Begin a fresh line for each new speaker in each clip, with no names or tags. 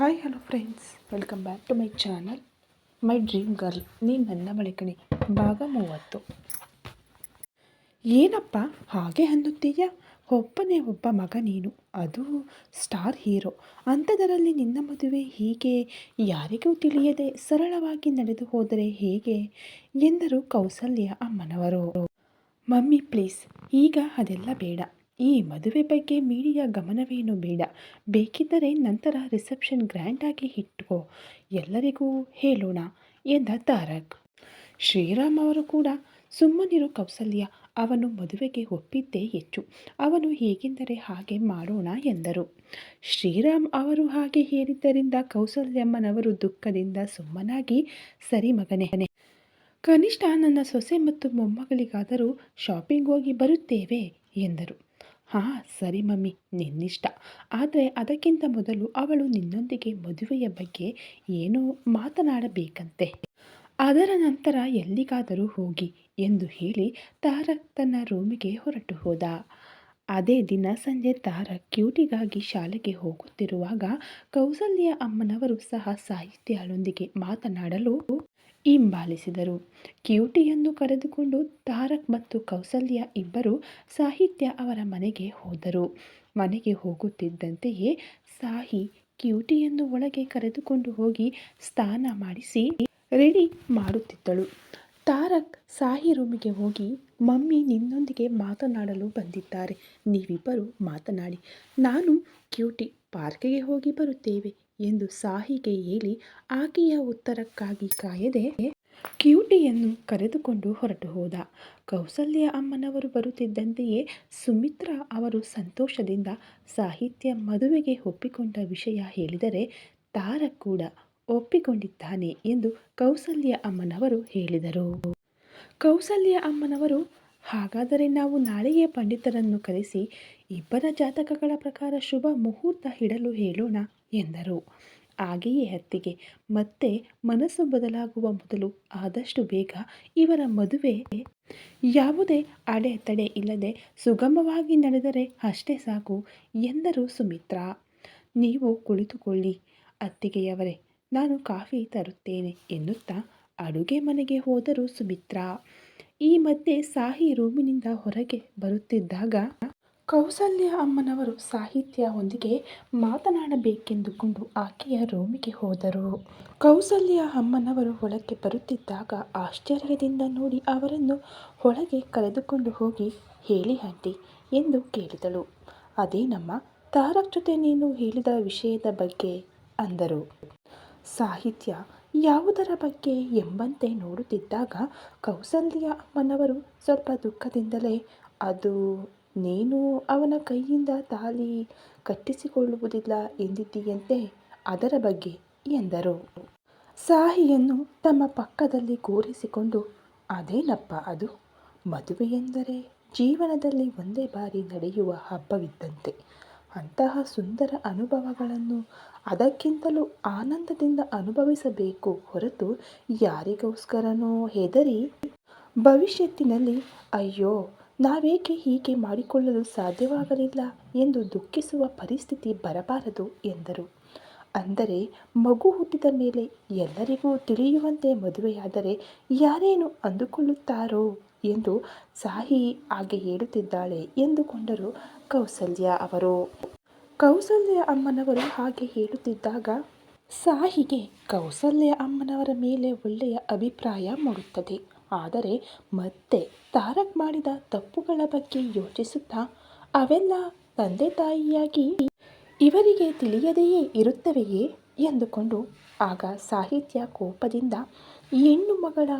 Hi hello friends welcome back to my channel my dream girl ನೀ ನನ್ನ ಬಳಿಕಣಿ ಭಾಗ ಮೂವತ್ತು. ಏನಪ್ಪ, ಹಾಗೆ ಅನ್ನುತ್ತೀಯ ಒಬ್ಬನೇ ಒಬ್ಬ ಮಗ ನೀನು. ಅದು ಸ್ಟಾರ್ ಹೀರೋ ಅಂಥದರಲ್ಲಿ ನಿನ್ನ ಮದುವೆ ಹೀಗೆ ಯಾರಿಗೂ ತಿಳಿಯದೆ ಸರಳವಾಗಿ ನಡೆದು ಹೋದರೆ ಹೇಗೆ ಎಂದರು ಕೌಸಲ್ಯ ಅಮ್ಮನವರು. ಮಮ್ಮಿ ಪ್ಲೀಸ್ ಈಗ ಅದೆಲ್ಲ ಬೇಡ. ಈ ಮದುವೆ ಬಗ್ಗೆ ಮೀಡಿಯಾ ಗಮನವೇನು ಬೇಡ. ಬೇಕಿದ್ದರೆ ನಂತರ ರಿಸೆಪ್ಷನ್ ಗ್ರ್ಯಾಂಡಾಗಿ ಇಟ್ಕೋ. ಎಲ್ಲರಿಗೂ ಹೇಳೋಣ ಎಂದ ತಾರಕ್. ಶ್ರೀರಾಮ್ ಅವರು ಕೂಡ ಸುಮ್ಮನಿರು ಕೌಸಲ್ಯ. ಅವನು ಮದುವೆಗೆ ಒಪ್ಪಿದ್ದೇ ಹೆಚ್ಚು. ಅವನು ಹೇಗೆಂದರೆ ಹಾಗೆ ಮಾಡೋಣ ಎಂದರು. ಶ್ರೀರಾಮ್ ಅವರು ಹಾಗೆ ಹೇಳಿದ್ದರಿಂದ ಕೌಸಲ್ಯಮ್ಮನವರು ದುಃಖದಿಂದ ಸುಮ್ಮನಾಗಿ ಸರಿ ಮಗನೇ. ಕನಿಷ್ಠ ನನ್ನ ಸೊಸೆ ಮತ್ತು ಮೊಮ್ಮಗಳಿಗಾದರೂ ಶಾಪಿಂಗ್ ಹೋಗಿ ಬರುತ್ತೇವೆ ಎಂದರು. ಹಾಂ, ಸರಿ ಮಮ್ಮಿ, ನಿನ್ನಿಷ್ಟ. ಆದರೆ ಅದಕ್ಕಿಂತ ಮೊದಲು ಅವಳು ನಿನ್ನೊಂದಿಗೆ ಮದುವೆಯ ಬಗ್ಗೆ ಏನೋ ಮಾತನಾಡಬೇಕಂತೆ. ಅದರ ನಂತರ ಎಲ್ಲಿಗಾದರೂ ಹೋಗಿ ಎಂದು ಹೇಳಿ ತಾರಕ್ ತನ್ನ ರೂಮಿಗೆ ಹೊರಟು ಹೋದ. ಅದೇ ದಿನ ಸಂಜೆ ತಾರಕ್ ಕ್ಯೂಟಿಗಾಗಿ ಶಾಲೆಗೆ ಹೋಗುತ್ತಿರುವಾಗ ಕೌಸಲ್ಯ ಅಮ್ಮನವರು ಸಹ ಸಾಹಿತ್ಯಳೊಂದಿಗೆ ಮಾತನಾಡಲು ಹಿಂಬಾಲಿಸಿದರು. ಕ್ಯೂಟಿಯನ್ನು ಕರೆದುಕೊಂಡು ತಾರಕ್ ಮತ್ತು ಕೌಸಲ್ಯ ಇಬ್ಬರು ಸಾಹಿತ್ಯ ಅವರ ಮನೆಗೆ ಹೋದರು. ಮನೆಗೆ ಹೋಗುತ್ತಿದ್ದಂತೆಯೇ ಸಾಹಿ ಕ್ಯೂಟಿಯನ್ನು ಒಳಗೆ ಕರೆದುಕೊಂಡು ಹೋಗಿ ಸ್ನಾನ ಮಾಡಿಸಿ ರೆಡಿ ಮಾಡುತ್ತಿದ್ದಳು. ತಾರಕ್ ಸಾಹಿ ರೂಮಿಗೆ ಹೋಗಿ ಮಮ್ಮಿ ನಿನ್ನೊಂದಿಗೆ ಮಾತನಾಡಲು ಬಂದಿದ್ದಾರೆ. ನೀವಿಬ್ಬರು ಮಾತನಾಡಿ, ನಾನು ಕ್ಯೂಟಿ ಪಾರ್ಕಿಗೆ ಹೋಗಿ ಬರುತ್ತೇವೆ. ಎಂದು ಸಾಹಿಗೆ ಹೇಳಿ ಆಕೆಯ ಉತ್ತರಕ್ಕಾಗಿ ಕಾಯದೆ ಕ್ಯೂಟಿಯನ್ನು ಕರೆದುಕೊಂಡು ಹೊರಟು ಹೋದ. ಕೌಸಲ್ಯ ಅಮ್ಮನವರು ಬರುತ್ತಿದ್ದಂತೆಯೇ ಸುಮಿತ್ರಾ ಅವರು ಸಂತೋಷದಿಂದ ಸಾಹಿತ್ಯ ಮದುವೆಗೆ ಒಪ್ಪಿಕೊಂಡ ವಿಷಯ ಹೇಳಿದರೆ ತಾರ ಕೂಡ ಒಪ್ಪಿಕೊಂಡಿದ್ದಾನೆ ಎಂದು ಕೌಸಲ್ಯ ಅಮ್ಮನವರು ಹೇಳಿದರು. ಕೌಸಲ್ಯ ಅಮ್ಮನವರು, ಹಾಗಾದರೆ ನಾವು ನಾಳೆಯೇ ಪಂಡಿತರನ್ನು ಕರೆಸಿ ಇಬ್ಬರ ಜಾತಕಗಳ ಪ್ರಕಾರ ಶುಭ ಮುಹೂರ್ತ ಇಡಲು ಹೇಳೋಣ. ಎಂದರು. ಹಾಗೆಯೇ ಅತ್ತಿಗೆ. ಮತ್ತೆ ಮನಸ್ಸು ಬದಲಾಗುವ ಮೊದಲು ಆದಷ್ಟು ಬೇಗ ಇವರ ಮದುವೆ ಯಾವುದೇ ಅಡೆತಡೆ ಇಲ್ಲದೆ ಸುಗಮವಾಗಿ ನಡೆದರೆ ಅಷ್ಟೇ ಸಾಕು ಎಂದರು ಸುಮಿತ್ರಾ. ನೀವು ಕುಳಿತುಕೊಳ್ಳಿ ಅತ್ತಿಗೆಯವರೇ, ನಾನು ಕಾಫಿ ತರುತ್ತೇನೆ ಎನ್ನುತ್ತಾ ಅಡುಗೆ ಮನೆಗೆ ಹೋದರು ಸುಮಿತ್ರಾ. ಈ ಮಧ್ಯೆ ಸಾಹಿ ರೂಮಿನಿಂದ ಹೊರಗೆ ಬರುತ್ತಿದ್ದಾಗ ಕೌಸಲ್ಯ ಅಮ್ಮನವರು ಸಾಹಿತ್ಯವೊಂದಿಗೆ ಮಾತನಾಡಬೇಕೆಂದುಕೊಂಡು ಆಕೆಯ ರೂಮಿಗೆ ಹೋದರು. ಕೌಸಲ್ಯ ಅಮ್ಮನವರು ಒಳಗೆ ಬರುತ್ತಿದ್ದಾಗ ಆಶ್ಚರ್ಯದಿಂದ ನೋಡಿ ಅವರನ್ನು ಒಳಗೆ ಕರೆದುಕೊಂಡು ಹೋಗಿ ಹೇಳಿ ಆಂಟಿ ಎಂದು ಕೇಳಿದಳು. ಅದೇ ನಮ್ಮ ತಾರಕ್ ಜೊತೆ ನೀನು ಹೇಳಿದ ವಿಷಯದ ಬಗ್ಗೆ ಅಂದರು. ಸಾಹಿತ್ಯ ಯಾವುದರ ಬಗ್ಗೆ ಎಂಬಂತೆ ನೋಡುತ್ತಿದ್ದಾಗ ಕೌಸಲ್ಯ ಅಮ್ಮನವರು ಸ್ವಲ್ಪ ದುಃಖದಿಂದಲೇ ಅದು ನೀನು ಅವನ ಕೈಯಿಂದ ತಾಲಿ ಕಟ್ಟಿಸಿಕೊಳ್ಳುವುದಿಲ್ಲ ಎಂದಿದ್ದೀಯಂತೆ? ಅದರ ಬಗ್ಗೆ ಎಂದರು. ಸಾಹಿಯನ್ನು ತಮ್ಮ ಪಕ್ಕದಲ್ಲಿ ಕೂರಿಸಿಕೊಂಡು, ಅದೇನಪ್ಪ ಅದು? ಮದುವೆಯೆಂದರೆ ಜೀವನದಲ್ಲಿ ಒಂದೇ ಬಾರಿ ನಡೆಯುವ ಹಬ್ಬವಿದ್ದಂತೆ. ಅಂತಹ ಸುಂದರ ಅನುಭವಗಳನ್ನು ಅದಕ್ಕಿಂತಲೂ ಆನಂದದಿಂದ ಅನುಭವಿಸಬೇಕು ಹೊರತು ಯಾರಿಗೋಸ್ಕರನೋ ಹೆದರಿ ಭವಿಷ್ಯತ್ತಿನಲ್ಲಿ ಅಯ್ಯೋ ನಾವೇಕೆ ಹೀಗೆ ಮಾಡಿಕೊಳ್ಳಲು ಸಾಧ್ಯವಾಗಲಿಲ್ಲ ಎಂದು ದುಃಖಿಸುವ ಪರಿಸ್ಥಿತಿ ಬರಬಾರದು ಎಂದರು. ಅಂದರೆ ಮಗು ಹುಟ್ಟಿದ ಮೇಲೆ ಎಲ್ಲರಿಗೂ ತಿಳಿಯುವಂತೆ ಮದುವೆಯಾದರೆ ಯಾರೇನು ಅಂದುಕೊಳ್ಳುತ್ತಾರೋ ಎಂದು ಸಾಹಿ ಹಾಗೆ ಹೇಳುತ್ತಿದ್ದಾಳೆ ಎಂದುಕೊಂಡರು ಕೌಸಲ್ಯ ಅವರು. ಕೌಸಲ್ಯ ಅಮ್ಮನವರು ಹಾಗೆ ಹೇಳುತ್ತಿದ್ದಾಗ ಸಾಹಿಗೆ ಕೌಸಲ್ಯ ಅಮ್ಮನವರ ಮೇಲೆ ಒಳ್ಳೆಯ ಅಭಿಪ್ರಾಯ ಮೂಡುತ್ತದೆ. ಆದರೆ ಮತ್ತೆ ತಾರಕ್ ಮಾಡಿದ ತಪ್ಪುಗಳ ಬಗ್ಗೆ ಯೋಚಿಸುತ್ತಾ ಅವೆಲ್ಲ ತಂದೆ ತಾಯಿಯಾಗಿ ಇವರಿಗೆ ತಿಳಿಯದೆಯೇ ಇರುತ್ತವೆಯೇ ಎಂದುಕೊಂಡು ಆಗ ಸಾಹಿತ್ಯ ಕೋಪದಿಂದ ಹೆಣ್ಣು ಮಗಳ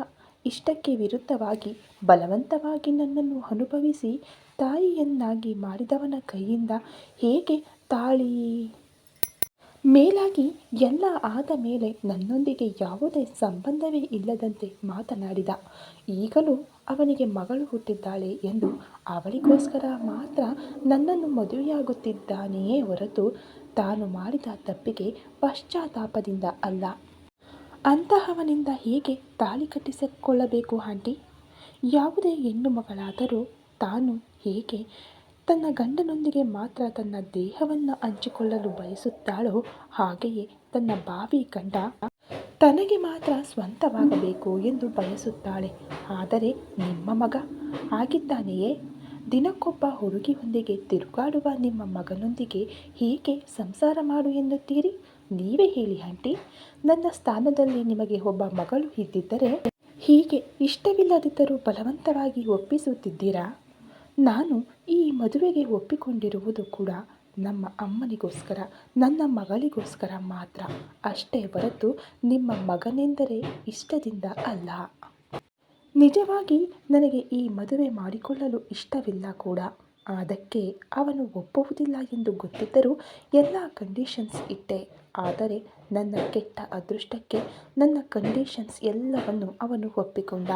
ಇಷ್ಟಕ್ಕೆ ವಿರುದ್ಧವಾಗಿ ಬಲವಂತವಾಗಿ ನನ್ನನ್ನು ಅನುಭವಿಸಿ ತಾಯಿಯನ್ನಾಗಿ ಮಾಡಿದವನ ಕೈಯಿಂದ ಹೇಗೆ ತಾಳಿ ಮೇಲಾಗಿ ಎಲ್ಲ ಆದ ಮೇಲೆ ನನ್ನೊಂದಿಗೆ ಯಾವುದೇ ಸಂಬಂಧವೇ ಇಲ್ಲದಂತೆ ಮಾತನಾಡಿದ. ಈಗಲೂ ಅವನಿಗೆ ಮಗಳು ಹುಟ್ಟಿದ್ದಾಳೆ ಎಂದು ಅವಳಿಗೋಸ್ಕರ ಮಾತ್ರ ನನ್ನನ್ನು ಮದುವೆಯಾಗುತ್ತಿದ್ದಾನೆಯೇ ಹೊರತು ತಾನು ಮಾಡಿದ ತಪ್ಪಿಗೆ ಪಶ್ಚಾತ್ತಾಪದಿಂದ ಅಲ್ಲ. ಅಂತಹವನಿಂದ ಹೇಗೆ ತಾಳಿ ಕಟ್ಟಿಸಿಕೊಳ್ಳಬೇಕು ಆಂಟಿ? ಯಾವುದೇ ಹೆಣ್ಣು ಮಗಳಾದರೂ ತಾನು ಹೇಗೆ ತನ್ನ ಗಂಡನೊಂದಿಗೆ ಮಾತ್ರ ತನ್ನ ದೇಹವನ್ನು ಹಂಚಿಕೊಳ್ಳಲು ಬಯಸುತ್ತಾಳೋ ಹಾಗೆಯೇ ತನ್ನ ಬಾವಿ ಗಂಡ ತನಗೆ ಮಾತ್ರ ಸ್ವಂತವಾಗಬೇಕು ಎಂದು ಬಯಸುತ್ತಾಳೆ. ಆದರೆ ನಿಮ್ಮ ಮಗ ಆಗಿದ್ದಾನೆಯೇ ದಿನಕ್ಕೊಬ್ಬ ಹುಡುಗಿಯೊಂದಿಗೆ ತಿರುಗಾಡುವ ನಿಮ್ಮ ಮಗನೊಂದಿಗೆ ಹೀಗೆ ಸಂಸಾರ ಮಾಡು ಎನ್ನುತ್ತೀರಿ? ನೀವೇ ಹೇಳಿ ಆಂಟಿ. ನನ್ನ ಸ್ಥಾನದಲ್ಲಿ ನಿಮಗೆ ಒಬ್ಬ ಮಗಳು ಇದ್ದಿದ್ದರೆ ಹೀಗೆ ಇಷ್ಟವಿಲ್ಲದಿದ್ದರೂ ಬಲವಂತವಾಗಿ ಒಪ್ಪಿಸುತ್ತಿದ್ದೀರಾ? ನಾನು ಈ ಮದುವೆಗೆ ಒಪ್ಪಿಕೊಂಡಿರುವುದು ಕೂಡ ನಮ್ಮ ಅಮ್ಮನಿಗೋಸ್ಕರ, ನನ್ನ ಮಗಳಿಗೋಸ್ಕರ ಮಾತ್ರ. ಅಷ್ಟೇ ಹೊರತು ನಿಮ್ಮ ಮಗನೆಂದರೆ ಇಷ್ಟದಿಂದ ಅಲ್ಲ. ನಿಜವಾಗಿ ನನಗೆ ಈ ಮದುವೆ ಮಾಡಿಕೊಳ್ಳಲು ಇಷ್ಟವಿಲ್ಲ ಕೂಡ. ಅದಕ್ಕೆ ಅವನು ಒಪ್ಪುವುದಿಲ್ಲ ಎಂದು ಗೊತ್ತಿದ್ದರೂ ಎಲ್ಲ ಕಂಡೀಷನ್ಸ್ ಇಟ್ಟೆ. ಆದರೆ ನನ್ನ ಕೆಟ್ಟ ಅದೃಷ್ಟಕ್ಕೆ ನನ್ನ ಕಂಡೀಷನ್ಸ್ ಎಲ್ಲವನ್ನು ಅವನು ಒಪ್ಪಿಕೊಂಡ.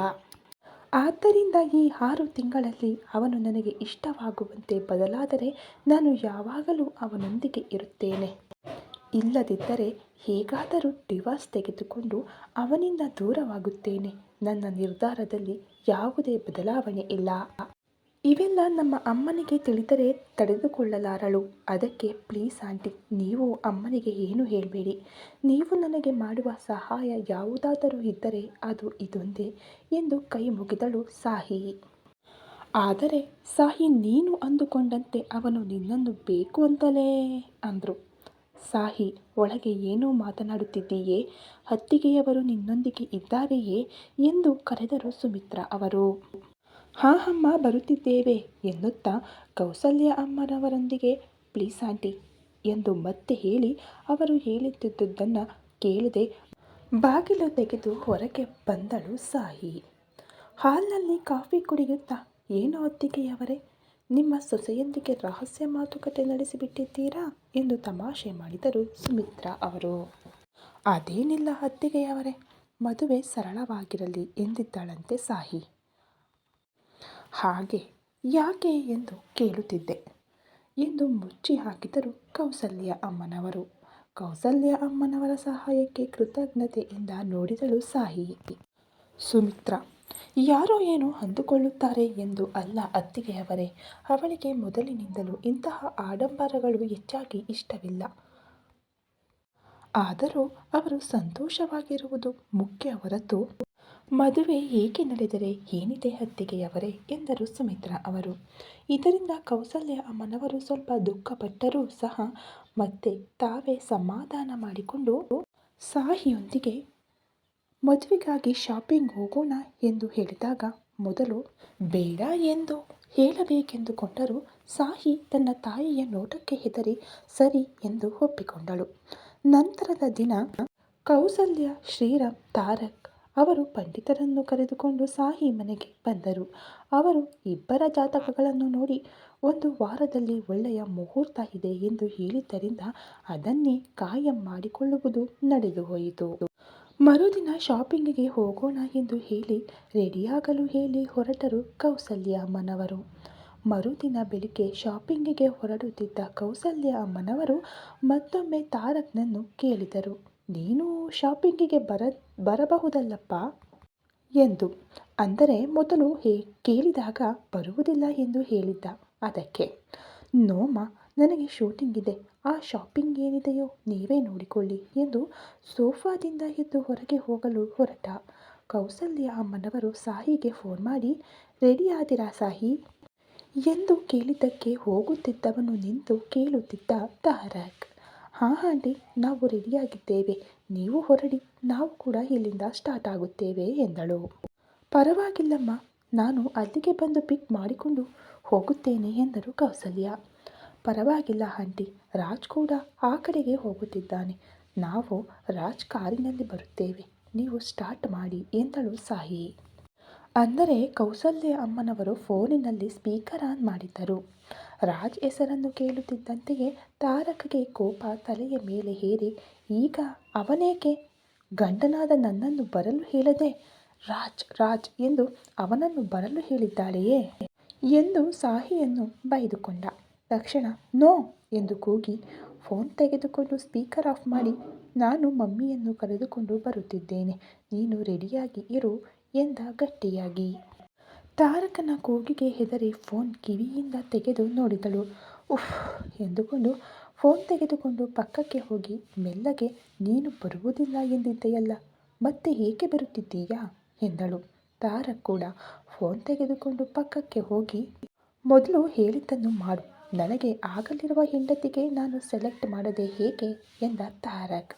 ಆದ್ದರಿಂದ ಈ ಆರು ತಿಂಗಳಲ್ಲಿ ಅವನು ನನಗೆ ಇಷ್ಟವಾಗುವಂತೆ ಬದಲಾದರೆ ನಾನು ಯಾವಾಗಲೂ ಅವನೊಂದಿಗೆ ಇರುತ್ತೇನೆ. ಇಲ್ಲದಿದ್ದರೆ ಹೇಗಾದರೂ ಡಿವಾರ್ಸ್ ತೆಗೆದುಕೊಂಡು ಅವನಿಂದ ದೂರವಾಗುತ್ತೇನೆ. ನನ್ನ ನಿರ್ಧಾರದಲ್ಲಿ ಯಾವುದೇ ಬದಲಾವಣೆ ಇಲ್ಲ. ಇವೆಲ್ಲ ನಮ್ಮ ಅಮ್ಮನಿಗೆ ತಿಳಿದರೆ ತಡೆದುಕೊಳ್ಳಲಾರಳು. ಅದಕ್ಕೆ, ಪ್ಲೀಸ್ ಆಂಟಿ, ನೀವು ಅಮ್ಮನಿಗೆ ಏನು ಹೇಳಬೇಡಿ. ನೀವು ನನಗೆ ಮಾಡುವ ಸಹಾಯ ಯಾವುದಾದರೂ ಇದ್ದರೆ ಅದು ಇದೊಂದೇ ಎಂದು ಕೈ ಮುಗಿದಳು ಸಾಹಿ. ಆದರೆ ಸಾಹಿ, ನೀನು ಅಂದುಕೊಂಡಂತೆ ಅವನು ನಿನ್ನನ್ನು ಬೇಕು ಅಂತಲೇ ಅಂದರು. ಸಾಹಿ, ಒಳಗೆ ಏನೋ ಮಾತನಾಡುತ್ತಿದ್ದೀಯೇ? ಹತ್ತಿಗೆಯವರು ನಿನ್ನೊಂದಿಗೆ ಇದ್ದಾರೆಯೇ? ಎಂದು ಕರೆದರು ಸುಮಿತ್ರಾ ಅವರು. ಹಾಂ ಅಮ್ಮ, ಬರುತ್ತಿದ್ದೇವೆ ಎನ್ನುತ್ತಾ ಕೌಸಲ್ಯ ಅಮ್ಮನವರೊಂದಿಗೆ, ಪ್ಲೀಸ್ ಆಂಟಿ ಎಂದು ಮತ್ತೆ ಹೇಳಿ ಅವರು ಹೇಳುತ್ತಿದ್ದುದನ್ನು ಕೇಳದೆ. ಬಾಗಿಲು ತೆಗೆದು ಹೊರಗೆ ಬಂದಳು ಸಾಹಿ ಹಾಲ್ನಲ್ಲಿ ಕಾಫಿ ಕುಡಿಯುತ್ತಾ, ಏನು ಅತ್ತಿಗೆಯವರೇ ನಿಮ್ಮ ಸೊಸೆಯೊಂದಿಗೆ ರಹಸ್ಯ ಮಾತುಕತೆ ನಡೆಸಿಬಿಟ್ಟಿದ್ದೀರಾ? ಎಂದು ತಮಾಷೆ ಮಾಡಿದರು ಸುಮಿತ್ರಾ ಅವರು. ಅದೇನಿಲ್ಲ ಅತ್ತಿಗೆಯವರೇ ಮದುವೆ ಸರಳವಾಗಿರಲಿ ಎಂದಿದ್ದಾಳಂತೆ ಸಾಹಿ ಹಾಗೆ ಯಾಕೆ ಎಂದು ಕೇಳುತ್ತಿದ್ದೆ. ಎಂದು ಮುಚ್ಚಿ ಹಾಕಿದರು ಕೌಸಲ್ಯ ಅಮ್ಮನವರು. ಕೌಸಲ್ಯ ಅಮ್ಮನವರ ಸಹಾಯಕ್ಕೆ ಕೃತಜ್ಞತೆಯಿಂದ ನೋಡಿದಳು ಸಾಹಿತಿ. ಸುಮಿತ್ರ, ಯಾರೋ ಏನೋ ಅಂದುಕೊಳ್ಳುತ್ತಾರೆ ಎಂದು ಅಲ್ಲ ಅತ್ತಿಗೆಯವರೇ. ಅವಳಿಗೆ ಮೊದಲಿನಿಂದಲೂ ಇಂತಹ ಆಡಂಬರಗಳು ಹೆಚ್ಚಾಗಿ ಇಷ್ಟವಿಲ್ಲ. ಆದರೂ ಅವರು ಸಂತೋಷವಾಗಿರುವುದು ಮುಖ್ಯ ಹೊರತು ಮದುವೆ ಏಕೆ ನಡೆದರೆ ಏನಿದೆ ಅತ್ತಿಗೆಯವರೇ ಎಂದರು ಸುಮಿತ್ರ ಅವರು. ಇದರಿಂದ ಕೌಸಲ್ಯ ಅಮ್ಮನವರು ಸ್ವಲ್ಪ ದುಃಖಪಟ್ಟರೂ ಸಹ ಮತ್ತೆ ತಾವೇ ಸಮಾಧಾನ ಮಾಡಿಕೊಂಡು ಸಾಹಿಯೊಂದಿಗೆ ಮದುವೆಗಾಗಿ ಶಾಪಿಂಗ್ ಹೋಗೋಣ ಎಂದು ಹೇಳಿದಾಗ ಮೊದಲು ಬೇಡ ಎಂದು ಹೇಳಬೇಕೆಂದುಕೊಂಡರೂ ಸಾಹಿ ತನ್ನ ತಾಯಿಯ ನೋಟಕ್ಕೆ ಹೆದರಿ ಸರಿ ಎಂದು ಒಪ್ಪಿಕೊಂಡಳು. ನಂತರದ ದಿನ ಕೌಸಲ್ಯ ಶ್ರೀರಾಮ್ ತಾರಕ್ ಅವರು ಪಂಡಿತರನ್ನು ಕರೆದುಕೊಂಡು ಸಾಹಿ ಮನೆಗೆ ಬಂದರು. ಅವರು ಇಬ್ಬರ ಜಾತಕಗಳನ್ನು ನೋಡಿ, ಒಂದು ವಾರದಲ್ಲಿ ಒಳ್ಳೆಯ ಮುಹೂರ್ತ ಇದೆ ಎಂದು ಹೇಳಿದ್ದರಿಂದ ಅದನ್ನೇ ಕಾಯಂ ಮಾಡಿಕೊಳ್ಳುವುದು ನಡೆದು ಹೋಯಿತು ಮರುದಿನ ಶಾಪಿಂಗಿಗೆ ಹೋಗೋಣ ಎಂದು ಹೇಳಿ, ರೆಡಿಯಾಗಲು ಹೇಳಿ ಹೊರಟರು ಕೌಸಲ್ಯ ಅಮ್ಮನವರು. ಮರುದಿನ ಬೆಳಿಗ್ಗೆ ಶಾಪಿಂಗಿಗೆ ಹೊರಡುತ್ತಿದ್ದ ಕೌಸಲ್ಯ ಅಮ್ಮನವರು ಮತ್ತೊಮ್ಮೆ ತಾರಕ್ನನ್ನು ಕೇಳಿದರು. ನೀನು ಶಾಪಿಂಗಿಗೆ ಬರ, ಬರಬಹುದಲ್ಲಪ್ಪ? ಎಂದು. ಅಂದರೆ ಮೊದಲು ಹೇ, ಕೇಳಿದಾಗ ಬರುವುದಿಲ್ಲ ಎಂದು ಹೇಳಿದ್ದ. ಅದಕ್ಕೆ, ನೋಮ, ನನಗೆ ಶೂಟಿಂಗ್ ಇದೆ. ಆ ಶಾಪಿಂಗ್ ಏನಿದೆಯೋ ನೀವೇ ನೋಡಿಕೊಳ್ಳಿ ಎಂದು ಸೋಫಾದಿಂದ ಎದ್ದು ಹೊರಗೆ ಹೋಗಲು ಹೊರಟ. ಕೌಸಲ್ಯ ಅಮ್ಮನವರು ಸಾಹಿಗೆ ಫೋನ್ ಮಾಡಿ, ರೆಡಿ ಆದಿರಾ ಸಾಹಿ? ಎಂದು ಕೇಳಿದ್ದಕ್ಕೆ ಹೋಗುತ್ತಿದ್ದವನು ನಿಂತು ಕೇಳುತ್ತಿದ್ದ ತಾರಕ್ ಹಾಂ ಆಂಟಿ ನಾವು ರೆಡಿಯಾಗಿದ್ದೇವೆ ನೀವು ಹೊರಡಿ, ನಾವು ಕೂಡ ಇಲ್ಲಿಂದ ಸ್ಟಾರ್ಟ್ ಆಗುತ್ತೇವೆ ಎಂದಳು. ಪರವಾಗಿಲ್ಲಮ್ಮ, ನಾನು ಅಲ್ಲಿಗೆ ಬಂದು ಪಿಕ್ ಮಾಡಿಕೊಂಡು ಹೋಗುತ್ತೇನೆ ಎಂದರು ಕೌಸಲ್ಯ. ಪರವಾಗಿಲ್ಲ ಆಂಟಿ, ರಾಜ್ ಕೂಡ ಆ ಕಡೆಗೆ ಹೋಗುತ್ತಿದ್ದಾನೆ. ನಾವು ರಾಜ್ ಕಾರಿನಲ್ಲಿ ಬರುತ್ತೇವೆ. ನೀವು ಸ್ಟಾರ್ಟ್ ಮಾಡಿ ಎಂದಳು ಸಾಯಿ ಅಂದರೆ ಕೌಸಲ್ಯ ಅಮ್ಮನವರು ಫೋನಿನಲ್ಲಿ ಸ್ಪೀಕರ್ ಆನ್ ಮಾಡಿದ್ದರು. ರಾಜ್ ಹೆಸರನ್ನು ಕೇಳುತ್ತಿದ್ದಂತೆಯೇ ತಾರಕಗೆ ಕೋಪ ತಲೆಯ ಮೇಲೆ ಹೇರಿ, ಈಗ ಅವನೇಕೆ? ಗಂಡನಾದ ನನ್ನನ್ನು ಬರಲು ಹೇಳದೆ? ರಾಜ್ ರಾಜ್ ಎಂದು ಅವನನ್ನು ಬರಲು ಹೇಳಿದ್ದಾಳೆಯೇ? ಎಂದು ಸಾಹಿಯನ್ನು ಬೈದುಕೊಂಡ. ತಕ್ಷಣ, ನೋ! ಎಂದು ಕೂಗಿ, ಫೋನ್ ತೆಗೆದುಕೊಂಡು ಸ್ಪೀಕರ್ ಆಫ್ ಮಾಡಿ. ನಾನು ಮಮ್ಮಿಯನ್ನು ಕರೆದುಕೊಂಡು ಬರುತ್ತಿದ್ದೇನೆ. ನೀನು ರೆಡಿಯಾಗಿ ಇರು ಎಂದ ಗಟ್ಟಿಯಾಗಿ. ತಾರಕನ ಕೂಗಿಗೆ ಹೆದರಿ ಫೋನ್ ಕಿವಿಯಿಂದ ತೆಗೆದು ನೋಡಿದಳು. ಉಫ್, ಎಂದುಕೊಂಡು ಫೋನ್ ತೆಗೆದುಕೊಂಡು ಪಕ್ಕಕ್ಕೆ ಹೋಗಿ, ಮೆಲ್ಲಗೆ ನೀನು ಬರುವುದಿಲ್ಲ ಎಂದಿದ್ದೆಯಲ್ಲ, ಮತ್ತೆ ಏಕೆ ಬರುತ್ತಿದ್ದೀಯಾ? ಎಂದಳು. ತಾರಕ್ ಕೂಡ ಫೋನ್ ತೆಗೆದುಕೊಂಡು ಪಕ್ಕಕ್ಕೆ ಹೋಗಿ, ಮೊದಲು ಹೇಳಿದ್ದನ್ನು ಮಾಡು. ನನಗೆ ಆಗಲಿರುವ ಹೆಂಡತಿಗೆ ನಾನು ಸೆಲೆಕ್ಟ್ ಮಾಡದೆ ಹೇಗೆ? ಎಂದ ತಾರಕ್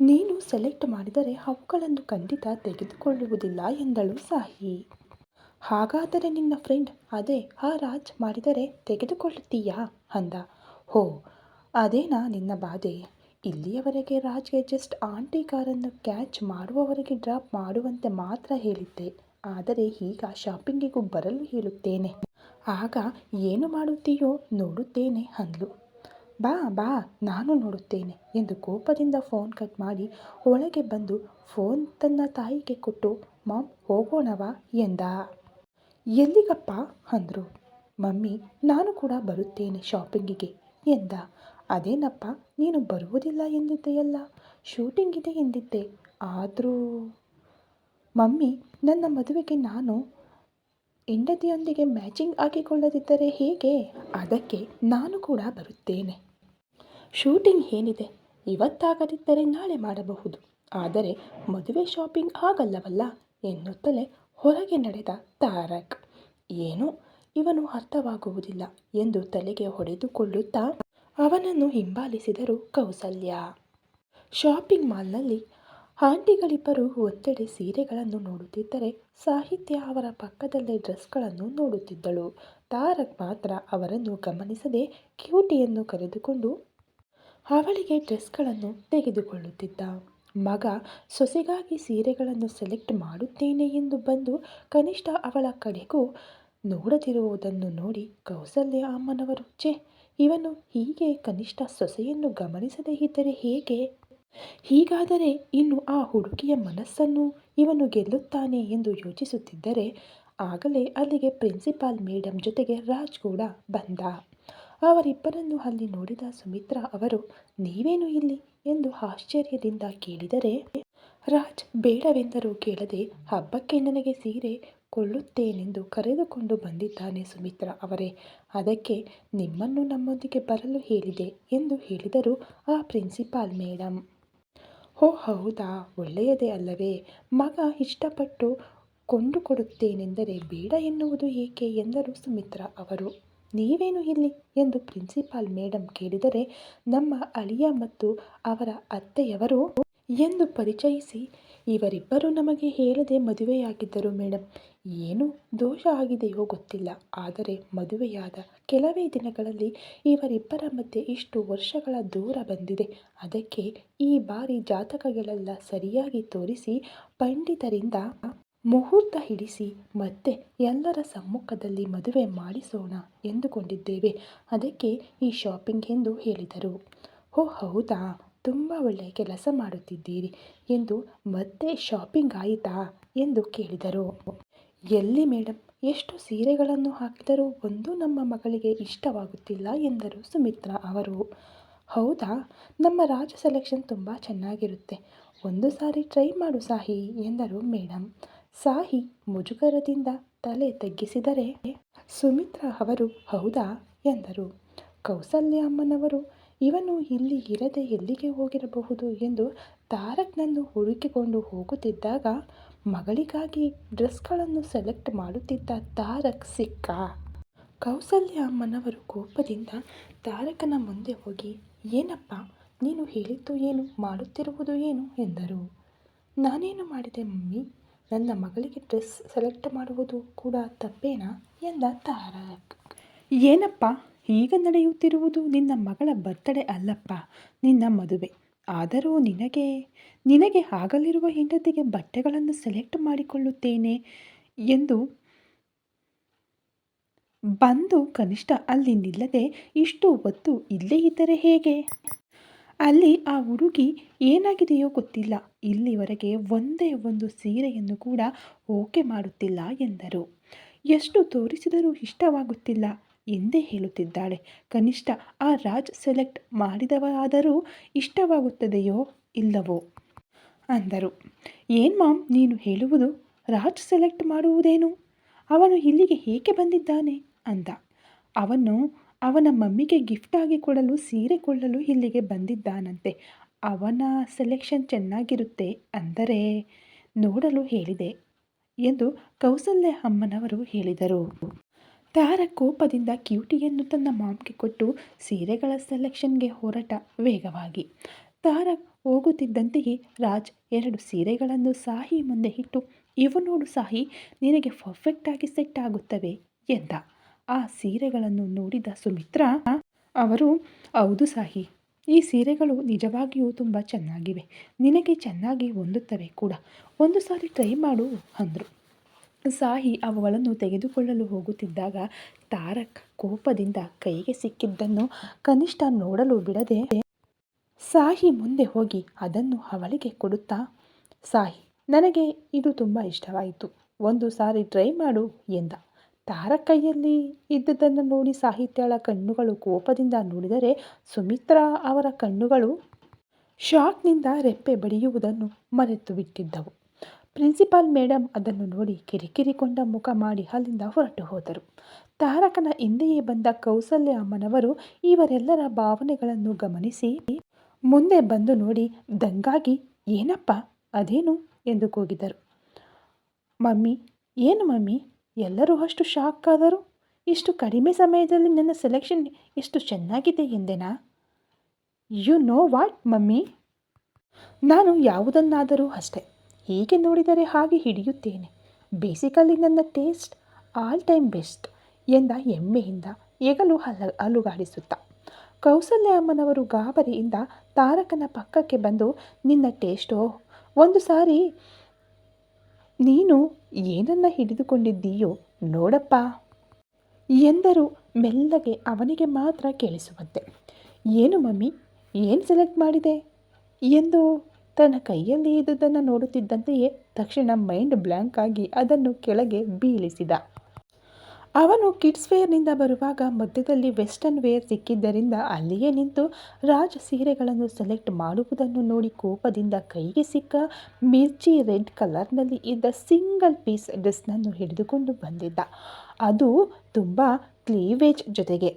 ನೀನು ಸೆಲೆಕ್ಟ್ ಮಾಡಿದರೆ ಅವುಗಳನ್ನು ಖಂಡಿತ ತೆಗೆದುಕೊಳ್ಳುವುದಿಲ್ಲ, ಎಂದಳು ಸಾಹಿ. ಹಾಗಾದರೆ ನಿನ್ನ ಫ್ರೆಂಡ್ ಅದೇ ಆ ರಾಜ್ ಮಾಡಿದರೆ ತೆಗೆದುಕೊಳ್ಳುತ್ತೀಯಾ? ಅಂದ. ಹೋ, ಅದೇನಾ ನಿನ್ನ ಬಾಧೆ? ಇಲ್ಲಿಯವರೆಗೆ ರಾಜ್ಗೆ ಜಸ್ಟ್ ಆಂಟಿ ಕಾರನ್ನು ಕ್ಯಾಚ್ ಮಾಡುವವರೆಗೆ ಡ್ರಾಪ್ ಮಾಡುವಂತೆ ಮಾತ್ರ ಹೇಳಿದ್ದೆ. ಆದರೆ ಈಗ ಶಾಪಿಂಗಿಗೂ ಬರಲು ಹೇಳುತ್ತೇನೆ. ಆಗ ಏನು ಮಾಡುತ್ತೀಯೋ ನೋಡುತ್ತೇನೆ, ಅಂದ್ಲು. ಬಾ ಬಾ, ನಾನು ನೋಡುತ್ತೇನೆ ಎಂದು ಕೋಪದಿಂದ ಫೋನ್ ಕಟ್ ಮಾಡಿ ಒಳಗೆ ಬಂದು ಫೋನ್ ತನ್ನ ತಾಯಿಗೆ ಕೊಟ್ಟು ಮಾಮ್ ಹೋಗೋಣವಾ? ಎಂದ. ಎಲ್ಲಿಗಪ್ಪ? ಅಂದರು. ಮಮ್ಮಿ, ನಾನು ಕೂಡ ಬರುತ್ತೇನೆ ಶಾಪಿಂಗಿಗೆ, ಎಂದ. ಅದೇನಪ್ಪ, ನೀನು ಬರುವುದಿಲ್ಲ ಎಂದಿದ್ದೆಯಲ್ಲ? ಶೂಟಿಂಗ್ ಇದೆ ಎಂದಿದ್ದೆ, ಆದರೂ ಮಮ್ಮಿ, ನನ್ನ ಮದುವೆಗೆ ನಾನು ಹೆಂಡತಿಯೊಂದಿಗೆ ಮ್ಯಾಚಿಂಗ್ ಹಾಕಿಕೊಳ್ಳದಿದ್ದರೆ ಹೇಗೆ? ಅದಕ್ಕೆ ನಾನು ಕೂಡ ಬರುತ್ತೇನೆ. ಶೂಟಿಂಗ್ ಏನಿದೆ? ಇವತ್ತಾಗದಿದ್ದರೆ ನಾಳೆ ಮಾಡಬಹುದು. ಆದರೆ ಮದುವೆ ಶಾಪಿಂಗ್ ಆಗಲ್ಲವಲ್ಲ? ಎನ್ನುತ್ತಲೇ ಹೊರಗೆ ನಡೆದ ತಾರಕ್. ಏನು? ಇವನು ಅರ್ಥವಾಗುವುದಿಲ್ಲ ಎಂದು ತಲೆಗೆ ಹೊಡೆದುಕೊಳ್ಳುತ್ತಾ ಅವನನ್ನು ಹಿಂಬಾಲಿಸಿದರು ಕೌಸಲ್ಯ. ಶಾಪಿಂಗ್ ಮಾಲ್ನಲ್ಲಿ ಆಂಟಿಗಳಿಬ್ಬರು ಒತ್ತಡೆ ಸೀರೆಗಳನ್ನು ನೋಡುತ್ತಿದ್ದರೆ ಸಾಹಿತ್ಯ ಅವರ ಪಕ್ಕದಲ್ಲೇ ಡ್ರೆಸ್ಗಳನ್ನು ನೋಡುತ್ತಿದ್ದಳು. ತಾರಕ್ ಮಾತ್ರ ಅವರನ್ನು ಗಮನಿಸದೆ ಕ್ಯೂಟಿಯನ್ನು ಕರೆದುಕೊಂಡು ಅವಳಿಗೆ ಡ್ರೆಸ್ಗಳನ್ನು ತೆಗೆದುಕೊಳ್ಳುತ್ತಿದ್ದ. ಮಗ ಸೊಸೆಗಾಗಿ ಸೀರೆಗಳನ್ನು ಸೆಲೆಕ್ಟ್ ಮಾಡುತ್ತೇನೆ ಎಂದು ಬಂದು ಕನಿಷ್ಠ ಅವಳ ಕಡೆಗೂ ನೋಡದಿರುವುದನ್ನು ನೋಡಿ ಕೌಸಲ್ಯ ಅಮ್ಮನವರು, ಛೆ, ಇವನು ಹೀಗೆ ಕನಿಷ್ಠ ಸೊಸೆಯನ್ನು ಗಮನಿಸದೇ ಇದ್ದರೆ ಹೇಗೆ? ಹೀಗಾದರೆ ಇನ್ನು ಆ ಹುಡುಗಿಯ ಮನಸ್ಸನ್ನು ಇವನು ಗೆಲ್ಲುತ್ತಾನೆ ಎಂದು ಯೋಚಿಸುತ್ತಿದ್ದರೆ ಆಗಲೇ ಅಲ್ಲಿಗೆ ಪ್ರಿನ್ಸಿಪಾಲ್ ಮೇಡಮ್ ಜೊತೆಗೆ ರಾಜ್ ಕೂಡ ಬಂದ. ಅವರಿಬ್ಬರನ್ನು ಅಲ್ಲಿ ನೋಡಿದ ಸುಮಿತ್ರಾ ಅವರು, ನೀವೇನು ಇಲ್ಲಿ? ಎಂದು ಆಶ್ಚರ್ಯದಿಂದ ಕೇಳಿದರೆ, ರಾಜ್, ಬೇಡವೆಂದರೂ ಕೇಳದೆ ಹಬ್ಬಕ್ಕೆ ನನಗೆ ಸೀರೆ ಕೊಳ್ಳುತ್ತೇನೆಂದು ಕರೆದುಕೊಂಡು ಬಂದಿದ್ದಾನೆ ಸುಮಿತ್ರಾ ಅವರೇ. ಅದಕ್ಕೆ ನಿಮ್ಮನ್ನು ನಮ್ಮೊಂದಿಗೆ ಬರಲು ಹೇಳಿದೆ ಎಂದು ಹೇಳಿದರು ಆ ಪ್ರಿನ್ಸಿಪಾಲ್ ಮೇಡಮ್ ಓ ಹೌದಾ, ಒಳ್ಳೆಯದೇ ಅಲ್ಲವೇ. ಮಗ ಇಷ್ಟಪಟ್ಟು ಕೊಂಡುಕೊಡುತ್ತೇನೆಂದರೆ ಬೇಡ ಎನ್ನುವುದು ಏಕೆ? ಎಂದರು ಸುಮಿತ್ರಾ ಅವರು. ನೀವೇನು ಇಲ್ಲಿ ಎಂದು ಪ್ರಿನ್ಸಿಪಾಲ್ ಮೇಡಮ್ ಕೇಳಿದರೆ, ನಮ್ಮ ಅಳಿಯ ಮತ್ತು ಅವರ ಅತ್ತೆಯವರು ಎಂದು ಪರಿಚಯಿಸಿ, ಇವರಿಬ್ಬರು ನಮಗೆ ಹೇಳದೆ ಮದುವೆಯಾಗಿದ್ದರು ಮೇಡಮ್ ಏನು ದೋಷ ಆಗಿದೆಯೋ ಗೊತ್ತಿಲ್ಲ, ಆದರೆ ಮದುವೆಯಾದ ಕೆಲವೇ ದಿನಗಳಲ್ಲಿ ಇವರಿಬ್ಬರ ಮಧ್ಯೆ ಇಷ್ಟು ವರ್ಷಗಳ ದೂರ ಬಂದಿದೆ. ಅದಕ್ಕೆ ಈ ಬಾರಿ ಜಾತಕಗಳೆಲ್ಲ ಸರಿಯಾಗಿ ತೋರಿಸಿ, ಪಂಡಿತರಿಂದ ಮುಹೂರ್ತ ಹಿಡಿಸಿ ಮತ್ತೆ ಎಲ್ಲರ ಸಮ್ಮುಖದಲ್ಲಿ ಮದುವೆ ಮಾಡಿಸೋಣ ಎಂದುಕೊಂಡಿದ್ದೇವೆ. ಅದಕ್ಕೆ ಈ ಶಾಪಿಂಗ್ ಎಂದು ಹೇಳಿದರು. ಓ ಹೌದಾ? ತುಂಬ ಒಳ್ಳೆಯ ಕೆಲಸ ಮಾಡುತ್ತಿದ್ದೀರಿ ಎಂದು ಮತ್ತೆ ಶಾಪಿಂಗ್ ಆಯಿತಾ ಎಂದು ಕೇಳಿದರು. ಎಲ್ಲಿ ಮೇಡಮ್ ಎಷ್ಟು ಸೀರೆಗಳನ್ನು ಹಾಕಿದರೂ ಒಂದು ನಮ್ಮ ಮಗಳಿಗೆ ಇಷ್ಟವಾಗುತ್ತಿಲ್ಲ ಎಂದರು ಸುಮಿತ್ರಾ ಅವರು. ಹೌದಾ? ನಮ್ಮ ರಾಜ ಸೆಲೆಕ್ಷನ್ ತುಂಬ ಚೆನ್ನಾಗಿರುತ್ತೆ. ಒಂದು ಸಾರಿ ಟ್ರೈ ಮಾಡು ಸಾಹಿ ಎಂದರು ಮೇಡಮ್ ಸಾಹಿ ಮುಜುಗರದಿಂದ ತಲೆ ತಗ್ಗಿಸಿದರೆ ಸುಮಿತ್ರಾ ಅವರು, ಹೌದಾ? ಎಂದರು. ಕೌಸಲ್ಯಮ್ಮನವರು, ಇವನು ಇಲ್ಲಿ ಇರದೆ ಎಲ್ಲಿಗೆ ಹೋಗಿರಬಹುದು? ಎಂದು ತಾರಕ್ನನ್ನು ಹುಡುಕಿಕೊಂಡು ಹೋಗುತ್ತಿದ್ದಾಗ ಮಗಳಿಗಾಗಿ ಡ್ರೆಸ್ಗಳನ್ನು ಸೆಲೆಕ್ಟ್ ಮಾಡುತ್ತಿದ್ದ ತಾರಕ್ ಸಿಕ್ಕ. ಕೌಸಲ್ಯ ಅಮ್ಮನವರು ಕೋಪದಿಂದ ತಾರಕನ ಮುಂದೆ ಹೋಗಿ, ಏನಪ್ಪ, ನೀನು ಹೇಳಿದ್ದು ಏನು, ಮಾಡುತ್ತಿರುವುದು ಏನು? ಎಂದರು. ನಾನೇನು ಮಾಡಿದೆ, ಮಮ್ಮಿ? ನನ್ನ ಮಗಳಿಗೆ ಡ್ರೆಸ್ ಸೆಲೆಕ್ಟ್ ಮಾಡುವುದು ಕೂಡ ತಪ್ಪೇನಾ? ಎಂದ ತಾರಕ್. ಏನಪ್ಪ? ಈಗ ನಡೆಯುತ್ತಿರುವುದು ನಿನ್ನ ಮಗಳ ಬರ್ತಡೇ ಅಲ್ಲಪ್ಪ, ನಿನ್ನ ಮದುವೆ. ಆದರೂ ನಿನಗೆ ನಿನಗೆ ಆಗಲಿರುವ ಹೆಂಡತಿಗೆ ಬಟ್ಟೆಗಳನ್ನು ಸೆಲೆಕ್ಟ್ ಮಾಡಿಕೊಳ್ಳುತ್ತೇನೆ ಎಂದು ಬಂದು ಕನಿಷ್ಠ ಅಲ್ಲಿ ನಿಲ್ಲದೆ ಇಷ್ಟು ಹೊತ್ತು ಇಲ್ಲೇ ಇದ್ದರೆ ಹೇಗೆ? ಅಲ್ಲಿ ಆ ಹುಡುಗಿ ಏನಾಗಿದೆಯೋ ಗೊತ್ತಿಲ್ಲ. ಇಲ್ಲಿವರೆಗೆ ಒಂದೇ ಒಂದು ಸೀರೆಯನ್ನು ಕೂಡ ಓಕೆ ಮಾಡುತ್ತಿಲ್ಲ ಎಂದರು. ಎಷ್ಟು ತೋರಿಸಿದರೂ ಇಷ್ಟವಾಗುತ್ತಿಲ್ಲ ಎಂದೇ ಹೇಳುತ್ತಿದ್ದಾಳೆ. ಕನಿಷ್ಠ ಆ ರಾಜ್ ಸೆಲೆಕ್ಟ್ ಮಾಡಿದವರಾದರೂ ಇಷ್ಟವಾಗುತ್ತದೆಯೋ ಇಲ್ಲವೋ? ಅಂದರು. ಏನು ಮಾಮ್, ನೀನು ಹೇಳುವುದು ರಾಜ್ ಸೆಲೆಕ್ಟ್ ಮಾಡುವುದೇನು? ಅವನು ಇಲ್ಲಿಗೆ ಏಕೆ ಬಂದಿದ್ದಾನೆ? ಅಂದ. ಅವನು ಅವನ ಮಮ್ಮಿಗೆ ಗಿಫ್ಟಾಗಿ ಕೊಡಲು, ಸೀರೆ ಕೊಳ್ಳಲು ಇಲ್ಲಿಗೆ ಬಂದಿದ್ದಾನಂತೆ. ಅವನ ಸೆಲೆಕ್ಷನ್ ಚೆನ್ನಾಗಿರುತ್ತೆ ಅಂದರೆ ನೋಡಲು ಹೇಳಿದೆ ಎಂದು ಕೌಸಲ್ಯ ಅಮ್ಮನವರು ಹೇಳಿದರು. ತಾರ ಕೋಪದಿಂದ ಕ್ಯೂಟಿಯನ್ನು ತನ್ನ ಮಾಮ್ಗೆ ಕೊಟ್ಟು ಸೀರೆಗಳ ಸೆಲೆಕ್ಷನ್ಗೆ ಹೊರಟ ವೇಗವಾಗಿ. ತಾರ ಹೋಗುತ್ತಿದ್ದಂತೆಯೇ ರಾಜ್ ಎರಡು ಸೀರೆಗಳನ್ನು ಸಾಹಿ ಮುಂದೆ ಇಟ್ಟು, ಇವು ನೋಡು ಸಾಹಿ, ನಿನಗೆ ಪರ್ಫೆಕ್ಟಾಗಿ ಸೆಟ್ ಆಗುತ್ತವೆ ಎಂದ. ಆ ಸೀರೆಗಳನ್ನು ನೋಡಿದ ಸುಮಿತ್ರ, ಅವರು, ಹೌದು ಸಾಹಿ, ಈ ಸೀರೆಗಳು ನಿಜವಾಗಿಯೂ ತುಂಬ ಚೆನ್ನಾಗಿವೆ. ನಿನಗೆ ಚೆನ್ನಾಗಿ ಹೊಂದುತ್ತವೆ ಕೂಡ. ಒಂದು ಸಾರಿ ಟ್ರೈ ಮಾಡು, ಅಂದರು. ಸಾಹಿ ಅವುಗಳನ್ನು ತೆಗೆದುಕೊಳ್ಳಲು ಹೋಗುತ್ತಿದ್ದಾಗ ತಾರಕ್ ಕೋಪದಿಂದ ಕೈಗೆ ಸಿಕ್ಕಿದ್ದನ್ನು ಕನಿಷ್ಠ ನೋಡಲು ಬಿಡದೆ ಸಾಹಿ ಮುಂದೆ ಹೋಗಿ ಅದನ್ನು ಅವಳಿಗೆ ಕೊಡುತ್ತಾ, ಸಾಹಿ, ನನಗೆ ಇದು ತುಂಬ ಇಷ್ಟವಾಯಿತು. ಒಂದು ಸಾರಿ ಟ್ರೈ ಮಾಡು, ಎಂದ. ತಾರಕ್ ಕೈಯಲ್ಲಿ ಇದ್ದುದನ್ನು ನೋಡಿ ಸಾಹಿತ್ಯಳ ಕಣ್ಣುಗಳು ಕೋಪದಿಂದ ನೋಡಿದರೆ ಸುಮಿತ್ರಾ ಅವರ ಕಣ್ಣುಗಳು ಶಾಕ್ನಿಂದ ರೆಪ್ಪೆ ಬಡಿಯುವುದನ್ನು ಮರೆತು ಬಿಟ್ಟಿದ್ದವು. ಪ್ರಿನ್ಸಿಪಾಲ್ ಮೇಡಮ್ ಅದನ್ನು ನೋಡಿ ಕಿರಿಕಿರಿಕೊಂಡ ಮುಖ ಮಾಡಿ ಅಲ್ಲಿಂದ ಹೊರಟು ಹೋದರು. ತಾರಕನ ಹಿಂದೆಯೇ ಬಂದ ಕೌಸಲ್ಯ ಅಮ್ಮನವರು ಇವರೆಲ್ಲರ ಭಾವನೆಗಳನ್ನು ಗಮನಿಸಿ ಮುಂದೆ ಬಂದು ನೋಡಿ, ದಂಗಾಗಿ ಏನಪ್ಪ, ಅದೇನು? ಎಂದು ಕೂಗಿದರು. ಮಮ್ಮಿ, ಏನು ಮಮ್ಮಿ? ಎಲ್ಲರೂ ಅಷ್ಟು ಶಾಕ್ ಆದರು. ಇಷ್ಟು ಕಡಿಮೆ ಸಮಯದಲ್ಲಿ ನನ್ನ ಸೆಲೆಕ್ಷನ್ ಎಷ್ಟು ಚೆನ್ನಾಗಿದೆ ಎಂದೆನಾ? You know what mummy? ನಾನು ಯಾವುದನ್ನಾದರೂ ಅಷ್ಟೇ. ಹೀಗೆ ನೋಡಿದರೆ ಹಾಗೆ ಹಿಡಿಯುತ್ತೇನೆ. ಬೇಸಿಕಲಿ ನನ್ನ ಟೇಸ್ಟ್ ಆಲ್ ಟೈಮ್ ಬೆಸ್ಟ್ ಎಂದ ಹೆಮ್ಮೆಯಿಂದ ಹೆಗಲು ಹಲ, ಅಲುಗಾಡಿಸುತ್ತ. ಕೌಸಲ್ಯ ಅಮ್ಮನವರು ಗಾಬರಿಯಿಂದ ತಾರಕನ ಪಕ್ಕಕ್ಕೆ ಬಂದು, ನಿನ್ನ ಟೇಸ್ಟೋ ಒಂದು ಸಾರಿ ನೀನು ಏನನ್ನ ಹಿಡಿದುಕೊಂಡಿದ್ದೀಯೋ ನೋಡಪ್ಪ. ಎಂದರು ಮೆಲ್ಲಗೆ ಅವನಿಗೆ ಮಾತ್ರ ಕೇಳಿಸುವಂತೆ. ಏನು ಮಮ್ಮಿ, ಏನು ಸೆಲೆಕ್ಟ್ ಮಾಡಿದೆ? ಎಂದು ತನ್ನ ಕೈಯಲ್ಲಿ ಇದ್ದುದನ್ನು ನೋಡುತ್ತಿದ್ದಂತೆಯೇ ತಕ್ಷಣ ಮೈಂಡ್ ಬ್ಲ್ಯಾಂಕ್ ಆಗಿ ಅದನ್ನು ಕೆಳಗೆ ಬೀಳಿಸಿದ. ಅವನು ಕಿಡ್ಸ್ ವೇರ್ನಿಂದ ಬರುವಾಗ ಮಧ್ಯದಲ್ಲಿ ವೆಸ್ಟರ್ನ್ ವೇರ್ ಸಿಕ್ಕಿದ್ದರಿಂದ ಅಲ್ಲಿಯೇ ನಿಂತು ರಾಜ ಸೀರೆಗಳನ್ನು ಸೆಲೆಕ್ಟ್ ಮಾಡುವುದನ್ನು ನೋಡಿ ಕೋಪದಿಂದ ಕೈಗೆ ಸಿಕ್ಕ ಮಿರ್ಚಿ ರೆಡ್ ಕಲರ್ನಲ್ಲಿ ಇದ್ದ ಸಿಂಗಲ್ ಪೀಸ್ ಡ್ರೆಸ್ನನ್ನು ಹಿಡಿದುಕೊಂಡು ಬಂದಿದ್ದ. ಅದು ತುಂಬ ಕ್ಲೀವೇಜ್ ಜೊತೆಗೆ.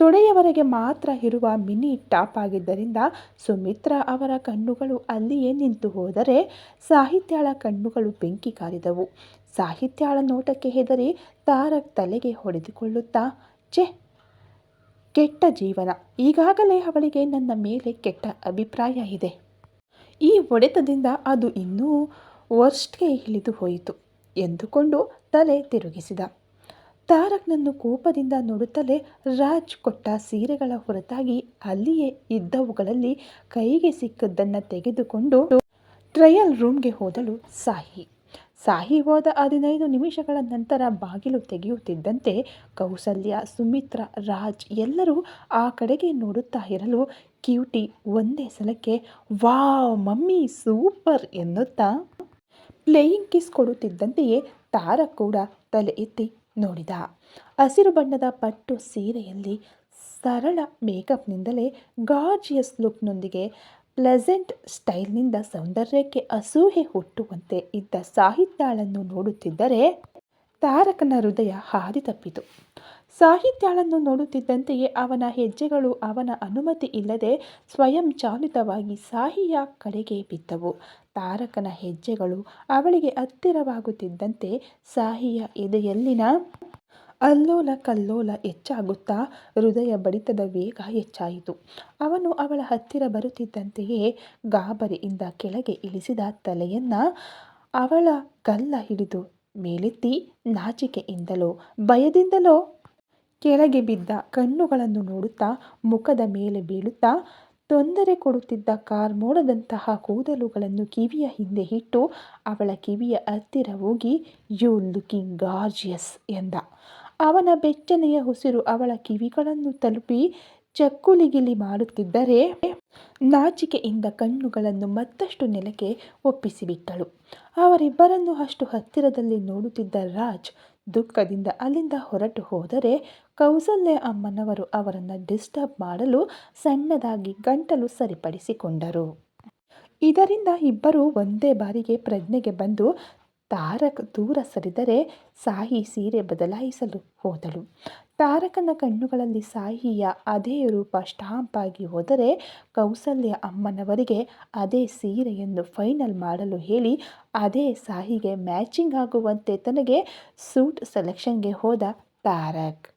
ತೊಡೆಯವರೆಗೆ ಮಾತ್ರ ಇರುವ ಮಿನಿ ಟಾಪ್ ಆಗಿದ್ದರಿಂದ ಸುಮಿತ್ರಾ ಅವರ ಕಣ್ಣುಗಳು ಅಲ್ಲಿಯೇ ನಿಂತು ಹೋದರೆ ಸಾಹಿತ್ಯಾಳ ಕಣ್ಣುಗಳು ಬೆಂಕಿ ಕಾರಿದವು. ಸಾಹಿತ್ಯಾಳ ನೋಟಕ್ಕೆ ಹೆದರಿ ತಾರಕ್ ತಲೆಗೆ ಹೊಡೆದುಕೊಳ್ಳುತ್ತಾ, ಛೆ, ಕೆಟ್ಟ ಜೀವನ. ಈಗಾಗಲೇ ಅವಳಿಗೆ ನನ್ನ ಮೇಲೆ ಕೆಟ್ಟ ಅಭಿಪ್ರಾಯ ಇದೆ. ಈ ಒಡೆತದಿಂದ ಅದು ಇನ್ನೂ ವರ್ಸ್ಟ್ಗೆ ಇಳಿದು ಹೋಯಿತು ಎಂದುಕೊಂಡು ತಲೆ ತಿರುಗಿಸಿದ. ತಾರಕ್ನನ್ನು ಕೋಪದಿಂದ ನೋಡುತ್ತಲೇ ರಾಜ್ ಕೊಟ್ಟ ಸೀರೆಗಳ ಹೊರತಾಗಿ ಅಲ್ಲಿಯೇ ಇದ್ದವುಗಳಲ್ಲಿ ಕೈಗೆ ಸಿಕ್ಕದ್ದನ್ನು ತೆಗೆದುಕೊಂಡು ಟ್ರಯಲ್ ರೂಮ್ಗೆ ಹೋದಳು ಸಾಹಿ. ಸಾಹಿ ಹೋದ ಹದಿನೈದು ನಿಮಿಷಗಳ ನಂತರ ಬಾಗಿಲು ತೆಗೆಯುತ್ತಿದ್ದಂತೆ ಕೌಸಲ್ಯ, ಸುಮಿತ್ರ, ರಾಜ್ ಎಲ್ಲರೂ ಆ ಕಡೆಗೆ ನೋಡುತ್ತಾ ಇರಲು ಕ್ಯೂಟಿ ಒಂದೇ ಸಲಕ್ಕೆ ವಾ ಮಮ್ಮಿ, ಸೂಪರ್ ಎನ್ನುತ್ತಾ ಪ್ಲೇಯಿಂಗ್ ಕಿಸ್ ಕೊಡುತ್ತಿದ್ದಂತೆಯೇ ತಾರ ಕೂಡ ತಲೆ ಎತ್ತಿ ನೋಡಿದ. ಹಸಿರು ಬಣ್ಣದ ಪಟ್ಟು ಸೀರೆಯಲ್ಲಿ ಸರಳ ಮೇಕಪ್ನಿಂದಲೇ ಗಾರ್ಜಿಯಸ್ ಲುಕ್ನೊಂದಿಗೆ ಪ್ಲೆಸೆಂಟ್ ಸ್ಟೈಲ್ನಿಂದ ಸೌಂದರ್ಯಕ್ಕೆ ಅಸೂಹೆ ಹುಟ್ಟುವಂತೆ ಇದ್ದ ಸಾಹಿತ್ಯಾಳನ್ನು ನೋಡುತ್ತಿದ್ದರೆ ತಾರಕನ ಹೃದಯ ಹಾದಿ ತಪ್ಪಿತು. ಸಾಹಿತ್ಯಾಳನ್ನು ನೋಡುತ್ತಿದ್ದಂತೆಯೇ ಅವನ ಹೆಜ್ಜೆಗಳು ಅವನ ಅನುಮತಿ ಇಲ್ಲದೆ ಸ್ವಯಂ ಚಾಲಿತವಾಗಿ ಸಾಹಿಯ ಕಡೆಗೆ ಬಿದ್ದವು. ತಾರಕನ ಹೆಜ್ಜೆಗಳು ಅವಳಿಗೆ ಹತ್ತಿರವಾಗುತ್ತಿದ್ದಂತೆ ಸಾಹಿಯ ಎದೆಯಲ್ಲಿನ ಅಲ್ಲೋಲ ಕಲ್ಲೋಲ ಹೆಚ್ಚಾಗುತ್ತಾ ಹೃದಯ ಬಡಿತದ ವೇಗ ಹೆಚ್ಚಾಯಿತು. ಅವನು ಅವಳ ಹತ್ತಿರ ಬರುತ್ತಿದ್ದಂತೆಯೇ ಗಾಬರಿಯಿಂದ ಕೆಳಗೆ ಇಳಿಸಿದ ತಲೆಯನ್ನ ಅವಳ ಕಲ್ಲ ಹಿಡಿದು ಮೇಲೆತ್ತಿ ನಾಚಿಕೆಯಿಂದಲೋ ಭಯದಿಂದಲೋ ಕೆಳಗೆ ಬಿದ್ದ ಕಣ್ಣುಗಳನ್ನು ನೋಡುತ್ತಾ ಮುಖದ ಮೇಲೆ ಬೀಳುತ್ತಾ ತೊಂದರೆ ಕೊಡುತ್ತಿದ್ದ ಕಾರ್ ಮೋಡದಂತಹ ಕೂದಲುಗಳನ್ನು ಕಿವಿಯ ಹಿಂದೆ ಇಟ್ಟು ಅವಳ ಕಿವಿಯ ಹತ್ತಿರ ಹೋಗಿ ಯು ಲುಕಿಂಗ್ ಗಾರ್ಜಿಯಸ್ ಎಂದ. ಅವನ ಬೆಚ್ಚನೆಯ ಉಸಿರು ಅವಳ ಕಿವಿಗಳನ್ನು ತಲುಪಿ ಚಕ್ಕುಲಿಗಿಲಿ ಮಾಡುತ್ತಿದ್ದರೆ ನಾಚಿಕೆಯಿಂದ ಕಣ್ಣುಗಳನ್ನು ಮತ್ತಷ್ಟು ನೆಲಕ್ಕೆ ಒಪ್ಪಿಸಿಬಿಟ್ಟಳು. ಅವರಿಬ್ಬರನ್ನು ಅಷ್ಟು ಹತ್ತಿರದಲ್ಲಿ ನೋಡುತ್ತಿದ್ದ ರಾಜ್ ದುಃಖದಿಂದ ಅಲ್ಲಿಂದ ಹೊರಟು ಹೋದರೆ ಕೌಸಲ್ಯ ಅಮ್ಮನವರು ಅವರನ್ನು ಡಿಸ್ಟರ್ಬ್ ಮಾಡಲು ಸಣ್ಣದಾಗಿ ಗಂಟಲು ಸರಿಪಡಿಸಿಕೊಂಡರು. ಇದರಿಂದ ಇಬ್ಬರು ಒಂದೇ ಬಾರಿಗೆ ಪ್ರಜ್ಞೆಗೆ ಬಂದು ತಾರಕ್ ದೂರ ಸರಿದರೆ ಸಾಹಿ ಸೀರೆ ಬದಲಾಯಿಸಲು ಹೋದಳು. ತಾರಕನ ಕಣ್ಣುಗಳಲ್ಲಿ ಸಾಹಿಯ ಅದೇ ರೂಪ ಸ್ಟಾಂಪ್ ಆಗಿ ಹೋದರೆ ಕೌಸಲ್ಯ ಅಮ್ಮನವರಿಗೆ ಅದೇ ಸೀರೆಯನ್ನು ಫೈನಲ್ ಮಾಡಲು ಹೇಳಿ ಅದೇ ಸಾಹಿಗೆ ಮ್ಯಾಚಿಂಗ್ ಆಗುವಂತೆ ತನಗೆ ಸೂಟ್ ಸೆಲೆಕ್ಷನ್ಗೆ ಹೋದ ತಾರಕ್.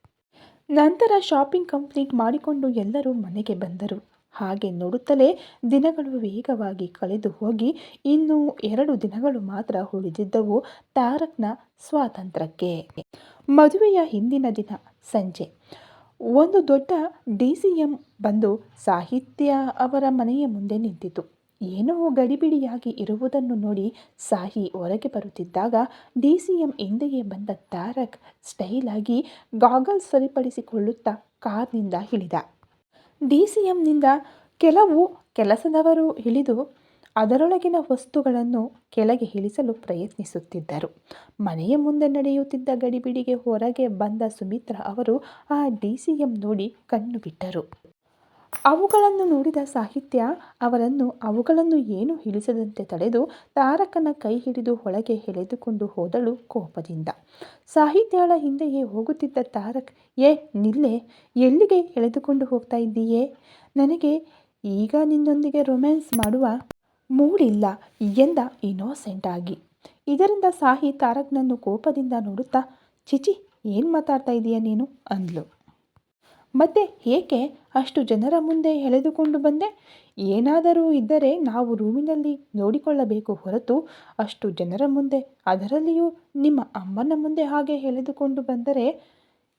ನಂತರ ಶಾಪಿಂಗ್ ಕಂಪ್ಲೀಟ್ ಮಾಡಿಕೊಂಡು ಎಲ್ಲರೂ ಮನೆಗೆ ಬಂದರು. ಹಾಗೆ ನೋಡುತ್ತಲೇ ದಿನಗಳು ವೇಗವಾಗಿ ಕಳೆದು ಹೋಗಿ. ಇನ್ನು ಎರಡು ದಿನಗಳು ಮಾತ್ರ ಉಳಿದಿದ್ದವು ತಾರಕ್ನ ಸ್ವಾತಂತ್ರ್ಯಕ್ಕೆ. ಮದುವೆಯ ಹಿಂದಿನ ದಿನ ಸಂಜೆ. ಒಂದು ದೊಡ್ಡ ಡಿ ಸಿ ಎಂ ಬಂದು ಸಾಹಿತ್ಯ ಅವರ ಮನೆಯ ಮುಂದೆ ನಿಂತಿತು. ಏನೋ ಗಡಿಬಿಡಿಯಾಗಿ ಇರುವುದನ್ನು ನೋಡಿ ಸಾಹಿ ಹೊರಗೆ ಬರುತ್ತಿದ್ದಾಗ ಡಿ ಸಿ ಎಂ ಹಿಂದೆಯೇ ಬಂದ ತಾರಕ್ ಸ್ಟೈಲಾಗಿ ಗಾಗಲ್ ಸರಿಪಡಿಸಿಕೊಳ್ಳುತ್ತಾ ಕಾರ್ನಿಂದ ಇಳಿದ. ಡಿ ಸಿ ಎಂನಿಂದ ಕೆಲವು ಕೆಲಸದವರು ಇಳಿದು ಅದರೊಳಗಿನ ವಸ್ತುಗಳನ್ನು ಕೆಳಗೆ ಇಳಿಸಲು ಪ್ರಯತ್ನಿಸುತ್ತಿದ್ದರು. ಮನೆಯ ಮುಂದೆ ನಡೆಯುತ್ತಿದ್ದ ಗಡಿಬಿಡಿಗೆ ಹೊರಗೆ ಬಂದ ಸುಮಿತ್ರಾ ಅವರು ಆ ಡಿ ಸಿ ಎಂ ನೋಡಿ ಕಣ್ಣು ಬಿಟ್ಟರು. ಅವುಗಳನ್ನು ನೋಡಿದ ಸಾಹಿತ್ಯ ಅವರನ್ನು ಅವುಗಳನ್ನು ಏನು ಹಿಡಿಸದಂತೆ ತಡೆದು ತಾರಕನ ಕೈ ಹಿಡಿದು ಒಳಗೆ ಎಳೆದುಕೊಂಡು ಹೋದಳು ಕೋಪದಿಂದ. ಸಾಹಿತ್ಯಳ ಹಿಂದೆಯೇ ಹೋಗುತ್ತಿದ್ದ ತಾರಕ್, ಏ, ನಿಲ್ಲೆ, ಎಲ್ಲಿಗೆ ಎಳೆದುಕೊಂಡು ಹೋಗ್ತಾ ಇದ್ದೀಯೇ? ನನಗೆ ಈಗ ನಿನ್ನೊಂದಿಗೆ ರೊಮ್ಯಾನ್ಸ್ ಮಾಡುವ ಮೂಡಿಲ್ಲ ಎಂದ ಇನ್ನೋಸೆಂಟ್ ಆಗಿ. ಇದರಿಂದ ಸಾಹಿ ತಾರಕ್ನನ್ನು ಕೋಪದಿಂದ ನೋಡುತ್ತಾ ಚಿಚಿ ಏನು ಮಾತಾಡ್ತಾ ಇದೀಯ ನೀನು? ಅಂದ್ಲು. ಮತ್ತೆ ಏಕೆ ಅಷ್ಟು ಜನರ ಮುಂದೆ ಎಳೆದುಕೊಂಡು ಬಂದೆ? ಏನಾದರೂ ಇದ್ದರೆ ನಾವು ರೂಮಿನಲ್ಲಿ ನೋಡಿಕೊಳ್ಳಬೇಕು ಹೊರತು ಅಷ್ಟು ಜನರ ಮುಂದೆ, ಅದರಲ್ಲಿಯೂ ನಿಮ್ಮ ಅಮ್ಮನ ಮುಂದೆ ಹಾಗೆ ಎಳೆದುಕೊಂಡು ಬಂದರೆ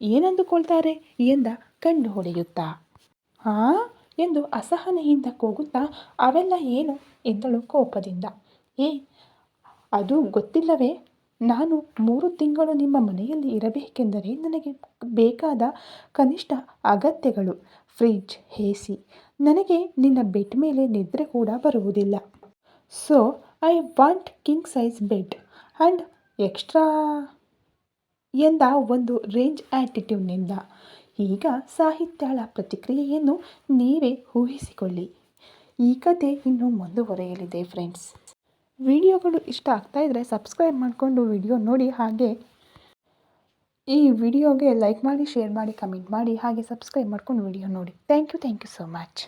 ಏನಂದುಕೊಳ್ತಾರೆ? ಎಂದ ಕಂಡು ಹೊಡೆಯುತ್ತಾ. ಆ? ಎಂದು ಅಸಹನೆಯಿಂದ ಕೂಗುತ್ತಾ ಅವೆಲ್ಲ ಏನು? ಎಂದಳು ಕೋಪದಿಂದ. ಏ, ಅದು ಗೊತ್ತಿಲ್ಲವೇ? ನಾನು ಮೂರು ತಿಂಗಳು ನಿಮ್ಮ ಮನೆಯಲ್ಲಿ ಇರಬೇಕೆಂದರೆ ನನಗೆ ಬೇಕಾದ ಕನಿಷ್ಠ ಅಗತ್ಯಗಳು. ಫ್ರಿಜ್ ಎ ನನಗೆ ನಿನ್ನ ಬೆಡ್ ಮೇಲೆ ನಿದ್ರೆ ಕೂಡ ಬರುವುದಿಲ್ಲ. So, I want king size bed and extra ಎಂದ ಒಂದು ರೇಂಜ್ ಆ್ಯಟಿಟ್ಯೂಡ್ನಿಂದ ಈಗ ಸಾಹಿತ್ಯಳ ಪ್ರತಿಕ್ರಿಯೆಯನ್ನು ನೀವೇ ಊಹಿಸಿಕೊಳ್ಳಿ. ಈ ಕತೆ ಇನ್ನೂ ಮುಂದುವರೆಯಲಿದೆ, ಫ್ರೆಂಡ್ಸ್. ವಿಡಿಯೋಗಳು ಇಷ್ಟ ಆಗ್ತಾ ಇದ್ದರೆ ಸಬ್ಸ್ಕ್ರೈಬ್ ಮಾಡಿಕೊಂಡು ವಿಡಿಯೋ ನೋಡಿ ಹಾಗೆ. ಈ ವಿಡಿಯೋಗೆ ಲೈಕ್ ಮಾಡಿ, ಶೇರ್ ಮಾಡಿ, ಕಮೆಂಟ್ ಮಾಡಿ ಹಾಗೆ ಸಬ್ಸ್ಕ್ರೈಬ್ ಮಾಡ್ಕೊಂಡು ವಿಡಿಯೋ ನೋಡಿ. Thank you thank you so much.